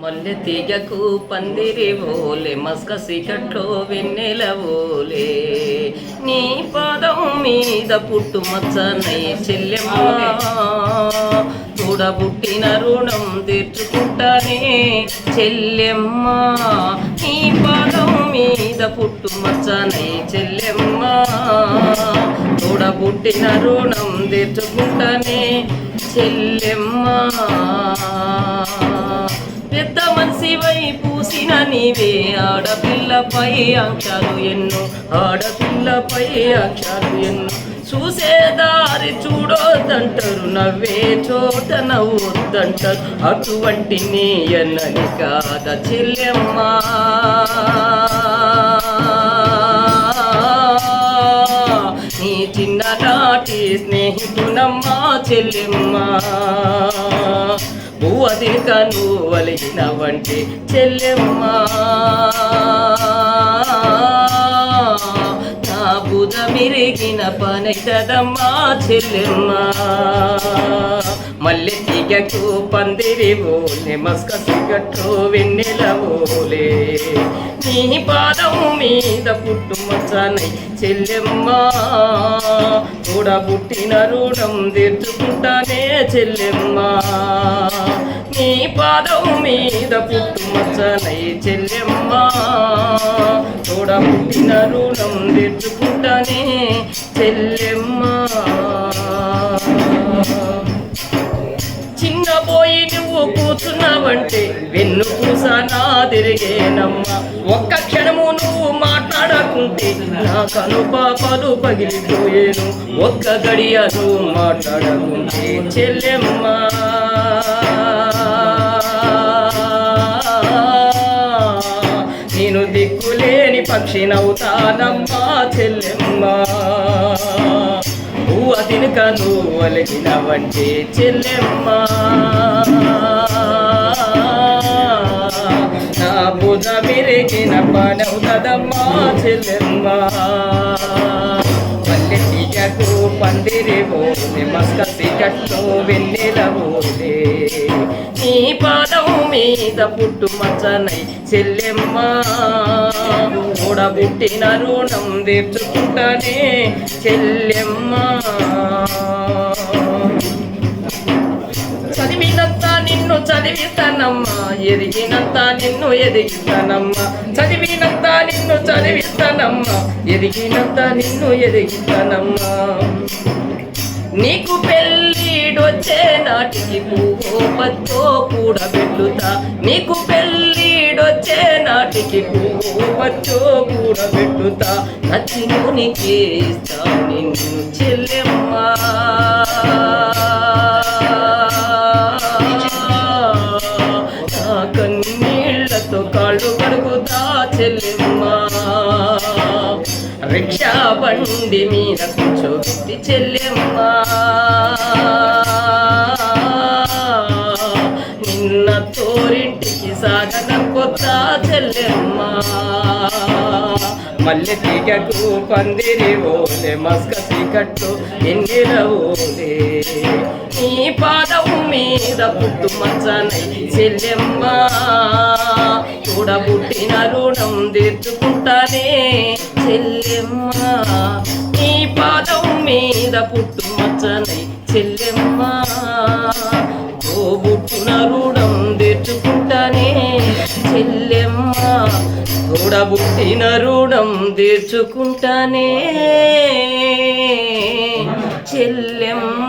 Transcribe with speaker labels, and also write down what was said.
Speaker 1: మల్లె తీగకు పందిరి ఓలే మస్క సీకట్లో వెన్నెల ఓలే. నీ పాదం మీద పుట్టు మచ్చనై చెల్లెమ్మా. చూడబుట్టిన రుణం తీర్చుకుంటానే చెల్లెమ్మ. నీ పాదం మీద పుట్టు మచ్చనై చెల్లెమ్మ. చూడబుట్టిన రుణం తీర్చుకుంటానే చెల్లెమ్మ. పెద్ద మనిషివై పూసిన నీవే. ఆడపిల్లపై అంశాలు ఎన్నో ఆడపిల్లపై అంశాలు ఎన్నో. చూసే దారి చూడొద్దంటారు నవ్వే చోట నవ్వొద్దంటారు. అటువంటి నీ ఎన్నని కాద చెల్లెమ్మా. నీ చిన్ననాటి స్నేహితునమ్మా చెల్లెమ్మా. పువ్వది కను వలిగిన వంటి చెల్లెమ్మా. నా బుధ మిరిగిన పనైతదమ్మా చెల్లెమ్మా. మల్లె తీగకు పందిరి ఓలే మస్క సిగట్టు నీ పాదం మీద పుట్టు మచ్చనై చెల్లెమ్మా. చూడబుట్టిన రుణం తీర్చుకుంటానే చెల్లెమ్మా. నీ పాదం మీద పుట్టు మచ్చనై చెల్లెమ్మా. చూడబుట్టిన రుణం తీర్చుకుంటానే చెల్లెమ్మా. చిన్నబోయి నువ్వు కూర్చున్నావంటే వెన్ను పూసానా తిరిగేనమ్మా. ఒక్క క్షణము నువ్వు మాట్లాడకుంటే నా కను పాపలు పగిలిపోయేను. ఒక్క గడియ నువ్వు మాట్లాడకుంటే చెల్లెమ్మా. నేను దిక్కులేని పక్షినవుతానమ్మా చెల్లెమ్మా. వెనుకను తినక వంటి చెల్లెమ్మ. నా బుధ విరిగిన పనవుతదమ్మా చెల్లెమ్మా. పల్లె తీగకు పందిరి పోతే మస్క సిగట్లు వెన్నెల పోతే నీ పాదం మీద పుట్టు మచ్చనై చెల్లెమ్మా. కూడబుట్టిన రుణం తీర్చుకుంటానే చెల్లెమ్మా. చదివిస్తానమ్మా ఎదిగినంత నిన్ను ఎదిగిస్తానమ్మా. చదివినంత నిన్ను చదివిస్తానమ్మా ఎదిగినంత నిన్ను ఎదిగిస్తానమ్మా. నీకు పెళ్ళిడొచ్చే నాటికి పువ్వు పచ్చో కూడా పెట్టుతా. నీకు పెళ్ళిడొచ్చే నాటికి పువ్వు పచ్చో కూడా పెట్టుతా. నచ్చినోనికి ఇస్తాను. చెల్లెమ్మా. రిక్షా బండి మీద కూర్చోబెట్టి చెల్లెమ్మా. నిన్న తోరింటికి సాగన కొత్త చెల్లెమ్మా. మల్లె తీగకు పందిరి ఓలే మస్క తీగట్టు ఎన్నిల ఓలే. నీ పాదం మీద పుట్టు మచ్చనై చెల్లెమ్మా. చూడబుట్టిన రుణం తీర్చుకుంటానే. చెల్లెమ్మా నీ పాదం మీద పుట్టు మచ్చనై చెల్లెమ్మా తోబుట్టున రుణం తీర్చుకుంటానే. చెల్లెమ్మా చూడబుట్టిన రుణం తీర్చుకుంటానే. చెల్లెమ్మ.